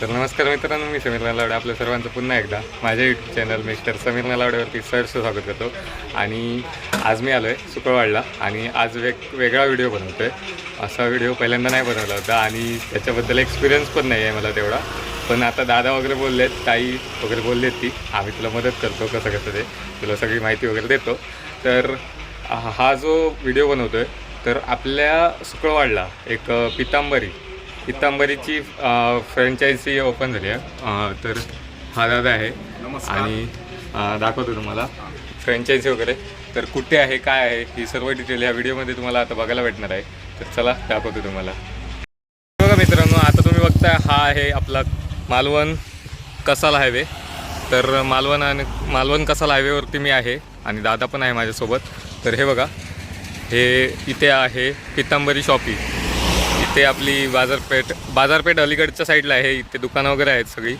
तर नमस्कार मित्रांनो मी समीर नलावडे आपल्या सर्वांचं पुन्हा एकदा माझ्या यूट्यूब चॅनल मिस्टर समीर नलावडेवरती सरचं स्वागत करतो. आणि आज मी आलो आहे सुकळवाडला आणि आज वेग वेगळा व्हिडिओ बनवतो आहे असा व्हिडिओ पहिल्यांदा नाही बनवला होता आणि त्याच्याबद्दल एक्सपिरियन्स पण नाही आहे मला तेवढा. पण आता दादा वगैरे बोललेत ताई वगैरे बोललेत ती. आम्ही तुला मदत करतो कसं कसं ते. तुला सगळी माहिती वगैरे देतो. तर हा जो व्हिडिओ बनवतो आहे तर आपल्या सुकळवाडला एक पितांबरी पितांबरीची फ्रँचायझी ओपन झाली आहे. तर हा दादा आहे. आणि दाखवतो तुम्हाला. फ्रँचायझी वगैरे. तर कुठे आहे काय आहे ही सर्व डिटेल या व्हिडिओमध्ये तुम्हाला आता बघायला भेटणार आहे. तर चला दाखवतो तुम्हाला. बघा मित्रांनो आता तुम्ही बघताय हा आहे आपला मालवण कसाल हायवे तर मालवण आणि मालवण कसाल हायवेवरती मी आहे आणि दादा पण आहे माझ्यासोबत. तर हे बघा हे इथे आहे पितांबरी शॉपी इथे आपली बाजारपेठ बाजारपेठ अलीकडच्या साईडला आहे इथे दुकानं वगैरे आहेत सगळी.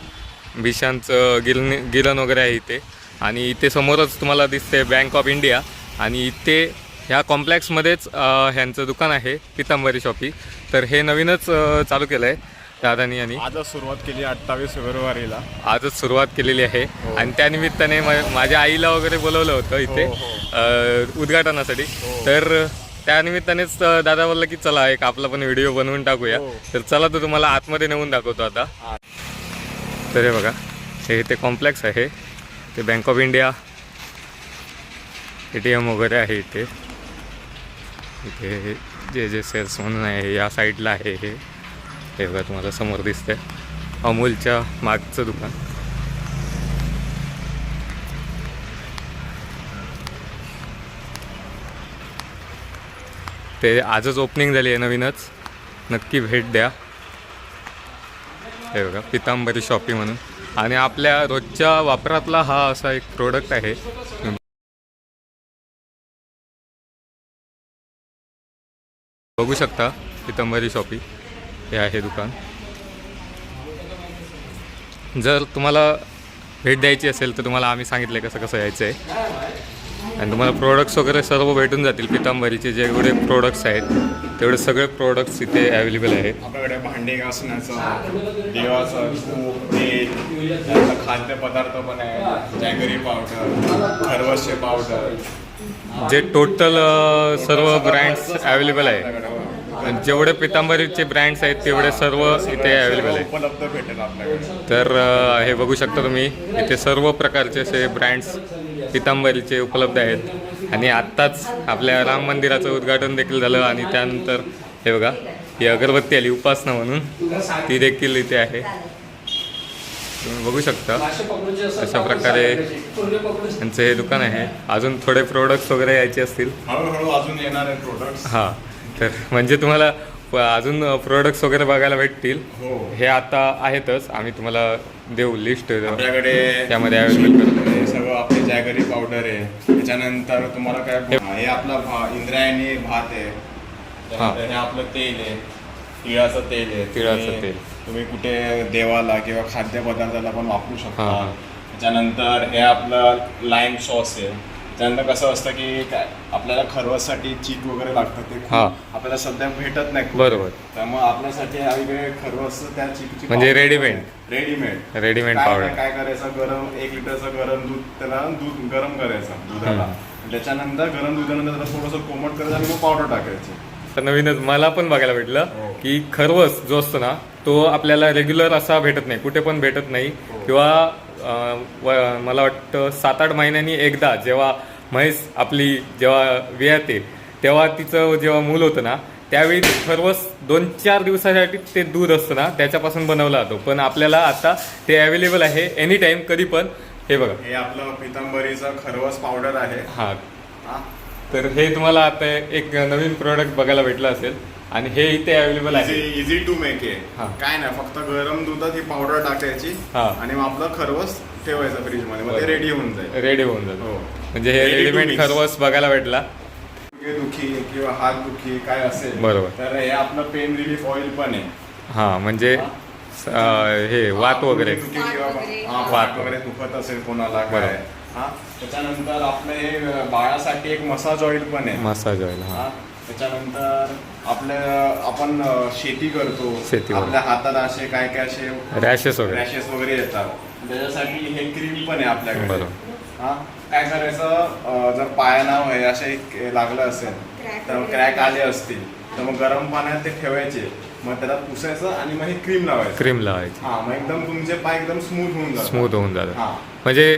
बिशांचं गिलन गिरण वगैरे आहे इथे. आणि इथे समोरच तुम्हाला दिसते बँक ऑफ इंडिया आणि इथे ह्या कॉम्प्लेक्समध्येच ह्यांचं दुकान आहे पितांबरी शॉपी तर हे नवीनच चालू केलं आहे दादानी आणि. आजच सुरुवात केली अठ्ठावीस फेब्रुवारीला. आजच सुरुवात केलेली आहे. आणि त्यानिमित्ताने मा- माझ्या आईला वगैरे बोलवलं होतं इथे हो, अ, उद्घाटनासाठी. तर त्यानिमित्तानेच दादा बोलला की चला एक आपला पण व्हिडिओ बनवून टाकूया. हो. तर चला तर तुम्हाला आतमध्ये नेऊन दाखवतो आता. तर हे बघा हे इथे कॉम्प्लेक्स आहे. ते Bank of India A T M वगैरे आहे इथे. इथे जे जे सेल्स म्हणून आहे या साईडला आहे हे. हे बघा तुम्हाला समोर दिसतंय. अमूलच्या मागचं दुकान. ते आजच ओपनिंग झाली आहे नवीनच. नक्की भेट द्या. हे बघा पितांबरी शॉपी म्हणून. आणि आपल्या रोजच्या वापरातला हा असा एक प्रोडक्ट आहे. बघू शकता पितांबरी शॉपी हे आहे दुकान. जर तुम्हाला भेट द्यायची असेल तर तुम्हाला आम्ही सांगितलं कसं कसं यायचं आहे आणि तुम्हाला प्रोडक्ट्स वगैरे सर्व भेटून जातील पितांबरीचे जेवढे प्रोडक्ट्स आहेत तेवढे सगळे प्रोडक्ट्स इथे अवेलेबल आहेत. आपल्याकडे भांडे घासण्याचं देवाचं तूप खाद्यपदार्थ पण आहे. जॅगरी पावडर खरवसचे पावडर. जे टोटल सर्व ब्रँड्स अवेलेबल आहे. आणि जेवढे पितांबरीचे ब्रँड्स आहेत तेवढे सर्व इथे अवेलेबल आहे उपलब्ध भेटेल आपल्याकडे. तर हे बघू शकता तुम्ही इथे सर्व प्रकारचे असे ब्रँड्स पितांबरीचे उपलब्ध आहेत. आणि आत्ताच आपल्या राम मंदिराचं उद्घाटन देखील झालं आणि त्यानंतर हे बघा ही अगरबत्ती आली उपासना म्हणून. ती देखील इथे आहे. तुम्ही बघू शकता अशा प्रकारे यांचं हे दुकान आहे. अजून थोडे प्रोडक्ट्स वगैरे यायचे असतील. हां तर म्हणजे तुम्हाला अजून प्रोडक्ट्स वगैरे बघायला भेटतील. हो. हे आता आहेतच. आम्ही तुम्हाला देऊ लिस्ट त्यामध्ये अवेलेबल करू सगळं आपले जॅगरी पावडर आहे त्याच्यानंतर तुम्हाला काय हे आपला भा इंद्रायणी भात आहे. त्यानंतर हे आपलं तेल आहे तिळाचं तेल आहे. तिळाचं तेल. तुम्ही कुठे देवाला किंवा खाद्यपदार्थाला पण वापरू शकता. त्याच्यानंतर हे आपलं लाईम सॉस आहे. त्यानंतर कसं असतं की काय आपल्याला खरवससाठी चीक वगैरे लागतं ते खूप हा. आपल्याला सध्या भेटत नाही खूप. बरोबर. त्यामुळे आपल्यासाठी अलीकडे खरवस त्या चिकची म्हणजे readymade. रेडीमेड रेडीमेड काय पावडर काय करायचं गरम एक लिटरचं गरम दूध त्याला दूध गरम करायचं दुधाला त्याच्यानंतर गरम दुधानंतर त्याला थोडंसं कोमट करायचं आणि मग पावडर टाकायची तर नवीनच मला पण बघायला भेटलं हो. की खरवस जो असतो ना तो आपल्याला रेग्युलर असा भेटत नाही कुठे पण भेटत नाही हो. किंवा व- मला वाटतं सात आठ महिन्यांनी एकदा जेव्हा म्हैस आपली जेव्हा वियाते तेव्हा तिचं जेव्हा मूल होतं ना त्यावेळी खरवस दोन चार दिवसासाठी ते दूध असतं ना त्याच्यापासून बनवला जातो. पण आपल्याला आता ते अवेलेबल आहे एनी टाइम कधी पण हे बघा. हे आपलं पितांबरीचं खरवस पावडर आहे. हा. हा. तर हे तुम्हाला आता एक नवीन प्रोडक्ट बघायला भेटलं असेल. आणि हे इथे अवेलेबल आहे. इझी टू मेक हा. आहे काय नाही फक्त गरम दुधात ही पावडर टाकायची. आणि मग आपलं खरवस ठेवायचं फ्रीजमध्ये मग ते बरोबर. रेडी होऊन जाईल. रेडी होऊन जातो हो. म्हणजे हे रेडीमेड. खरवस बघायला भेटला. दुखी किंवा हात दुखी काय असेल बरोबर. तर हे आपलं पेन रिलीफ ऑइल पण आहे. हा म्हणजे हे? वात वगैरे. हा, वात वगैरे दुखत असेल कोणाला काय. हा? त्याच्यानंतर आपलं हे बाळासाठी एक मसाज ऑइल पण आहे. मसाज ऑइल हा? त्याच्यानंतर आपल्या आपण शेती करतो. शेती. आपल्या हातात असे काय काय असे रॅशेस वगैरे. रॅशेस वगैरे येतात. त्याच्यासाठी हे क्रीम पण आहे आपल्याकडे. हा? काय करायचं जर पायाला हे असे एक लागलं असेल तर क्रॅक आले असतील. तर मग गरम पाण्यात ते ठेवायचे. मग त्याला पुसायचं आणि मग हे क्रीम लावायचं. क्रीम लावायची. हा मग एकदम तुमचे पाय एकदम स्मूथ होऊन जातात. स्मूथ होऊन जातं हा. म्हणजे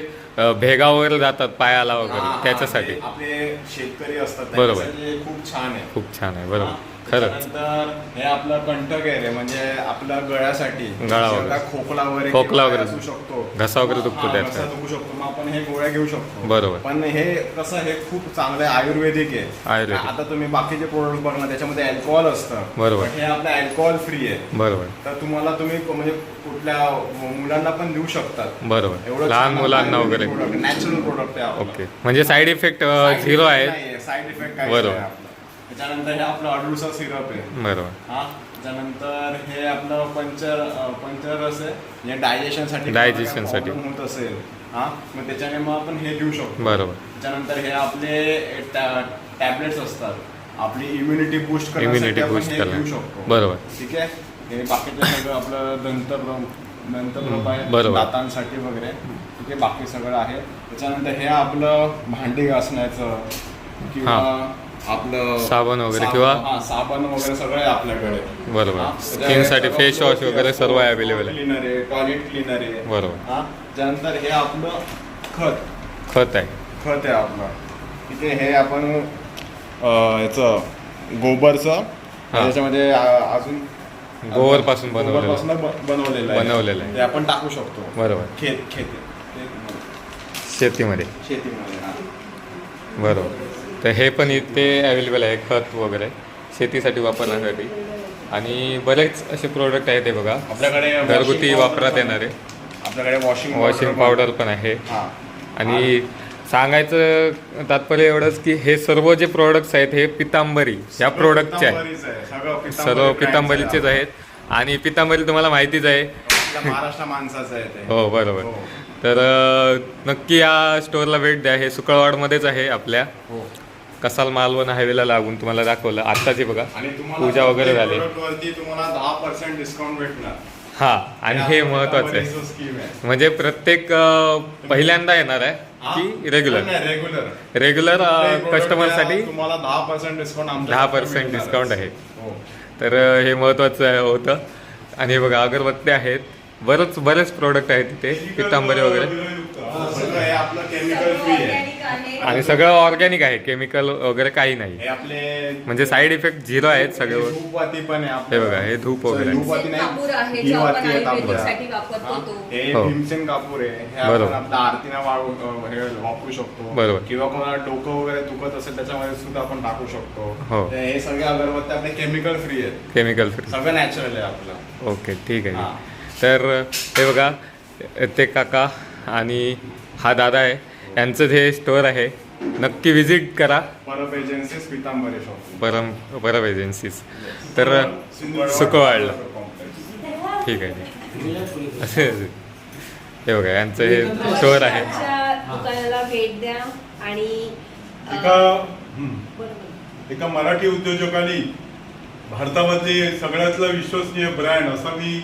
भेगा वगैरे जातात पायाला हा, वगैरे. हा, त्याच्यासाठी. ते आपले शेतकरी असतात. बरोबर. खूप छान आहे. खूप छान आहे. बरोबर. खरंच त्याच्यानंतर हे आपलं कंठक आहे रे म्हणजे आपल्या गळ्यासाठी गळा वगैरे. खोकला वगैरे खोकला किंवा वगैरे. असू शकतो घसा वगैरे दुखतो हा, त्यात. घसा दुखू शकतो मग आपण हे गोळ्या घेऊ शकतो बरोबर. पण हे कसं हे खूप चांगलं आहे आयुर्वेदिक आहे आयुर्वेदिक. आता तुम्ही बाकीचे प्रोडक्ट बघणार त्याच्यामध्ये अल्कोहोल असतं बरोबर. पण हे आपलं अल्कोहोल फ्री आहे बरोबर तर तुम्हाला तुम्ही म्हणजे कुठल्या मुलांना पण देऊ शकतात बरोबर लहान मुलांना वगैरे नॅचरल प्रोडक्ट आहे. ओके म्हणजे साईड इफेक्ट झिरो आहे साईड इफेक्ट काय बरोबर. त्याच्यानंतर हे आपलं अडुळसा सिरप आहे. बरोबर. हा त्याच्यानंतर हे आपलं पंचर पंचर असे म्हणजे डायजेशनसाठी Digestion साठी. होत असेल हा मग त्याच्याने मग आपण हे देऊ शकतो. बरोबर. त्याच्यानंतर हे आपले टॅबलेट्स असतात. आपली इम्युनिटी बूस्ट करण्यासाठी आपण हे करण्या- घेऊ शकतो. बरोबर. ठीक आहे? हे बाकीचं सगळं आपलं दंत दंतप्रभ आहे बरोबर. दातांसाठी वगैरे. ठीक आहे? बाकी सगळं आहे. त्याच्यानंतर हे आपलं भांडी घासण्याचं किंवा आपलं साबण वगैरे किंवा- हा साबण वगैरे सगळं आहे आपल्याकडे. बरोबर. Skin साठी face wash वगैरे सर्व available आहे. cleaner आहे टॉयलेट क्लिनर आहे. बरोबर. हा? त्यानंतर हे आपलं खत. खत आहे. खत आहे आपलं. आहे हे आपण अं, याचं गोबरचं त्याच्यामध्ये अं, अजून बनवलेलं. गोबरपासून ब- बनवलेलं आहे. बनवलेलं आहे. ते आपण टाकू शकतो. बरोबर. खेत खेत. शेतीमध्ये. शेतीमध्ये हा. बरोबर. तर हे पण इथे अवेलेबल आहे खत वगैरे. शेतीसाठी वापरण्यासाठी. आणि बरेच असे प्रोडक्ट आहेत हे बघा. आपल्याकडे घरगुती वापरात येणारे. आपल्याकडे वॉशिंग वॉशिंग पावडर पण आहे. आणि सांगायचं तात्पर्य एवढंच की हे सर्व जे प्रोडक्ट्स आहेत हे पितांबरी या प्रोडक्टचे आहे पितांबरीच आहे. सगळं पितांबरी सर्व पितांबरीचेच. आहेत. आणि पितांबरी तुम्हाला माहितीच आहे ते. हो बरोबर. हो. तर नक्की या स्टोअरला भेट द्या. हे सुकळवाडमध्येच आहे आपल्या. हो. कसाल मालवण हायवेला लागून तुम्हाला दाखवलं. आत्ताच हे बघा पूजा वगैरे झाली. product वरती तुम्हाला दहा पर्सेंट डिस्काउंट भेटणार. हा आणि हे महत्वाचं आहे. म्हणजे प्रत्येक पहिल्यांदा येणार आहे की रेग्युलर रेग्युलर रेग्युलर कस्टमरसाठी तुम्हाला दहा पर्सेंट डिस्काउंट दहा पर्सेंट डिस्काउंट आहे. तर अं, हे महत्वाचं होतं. आणि हे बघा अगरबत्ती आहेत. बरंच बरेच प्रोडक्ट आहेत तिथे पितांबरी वगैरे सगळं आपलं केमिकल फ्री आहे आणि सगळं ऑर्गॅनिक आहे केमिकल वगैरे काही नाही हे आपले म्हणजे साईड इफेक्ट झिरो आहेत सगळे हे धूपवाती पण. हे बघा, हे धूप वगैरे. कापूर आहे, ही. भीमसेन कापूर आहे बरोबर. वापरू शकतो. किंवा कोणाला डोकं वगैरे दुखत असेल त्याच्यामध्ये सुद्धा आपण टाकू शकतो हो. हे सगळे अगरबत्ती आपले केमिकल फ्री आहेत केमिकल फ्री सगळं नॅचरल आहे आपलं ओके ठीक आहे. तर हे बघा ते काका आणि हा दादा आहे. यांचं जे स्टोअर आहे नक्की विजिट करा. परब एजन्सीज पितांबरी शॉप परम परब एजन्सीज तर सुकवाडला ठीक आहे असे हे बघा यांचं हे स्टोअर आहे. आमच्या दुकानाला भेट द्या आणि अं, एका हं. एका मराठी उद्योजकांनी भारतामधली सगळ्यातला विश्वसनीय ब्रँड असा मी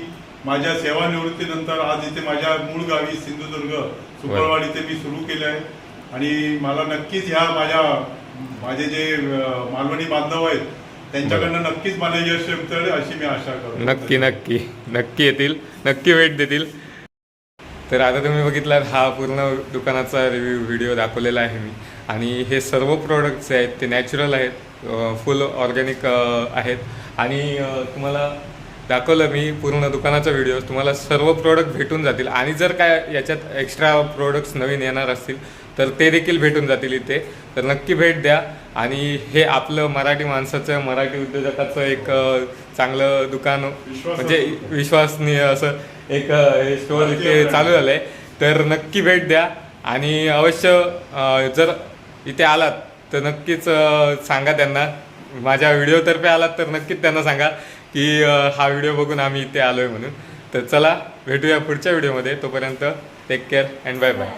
माझ्या सेवानिवृत्तीनंतर आज इथे माझ्या मूळ गावी सिंधुदुर्ग सुकळवाड इथे मी सुरू केलं आहे. आणि मला नक्कीच ह्या माझ्या माझे जे मालवणी बांधव आहेत त्यांच्याकडनं नक्कीच मला यश मिळेल अशी मी आशा करतो. नक्की नक्की. नक्की येतील. नक्की भेट देतील. तर आता तुम्ही बघितलात हा पूर्ण दुकानाचा रिव्ह्यू व्हिडिओ दाखवलेला आहे मी. आणि हे सर्व प्रोडक्ट्स आहेत ते नॅचरल आहेत फुल ऑर्गॅनिक आहेत. आणि तुम्हाला दाखवलं मी पूर्ण दुकानाचा व्हिडिओ तुम्हाला सर्व प्रोडक्ट भेटून जातील. आणि जर काय याच्यात एक्स्ट्रा प्रोडक्ट्स नवीन येणार असतील तर ते देखील भेटून जातील इथे. तर नक्की भेट द्या. आणि हे आपलं मराठी माणसाचं मराठी उद्योजकाचं एक चांगलं दुकान. म्हणजे विश्वासनीय असं एक हे स्टोअर इथे चालू झालं आहे तर नक्की भेट द्या. आणि अवश्य जर इथे आलात तर नक्कीच सांगा त्यांना. माझ्या व्हिडिओतर्फे आलात तर नक्कीच त्यांना सांगा. की हा व्हिडिओ बघून आम्ही इथे आलो आहे म्हणून. तर चला भेटूया पुढच्या व्हिडिओमध्ये. तोपर्यंत take care and bye bye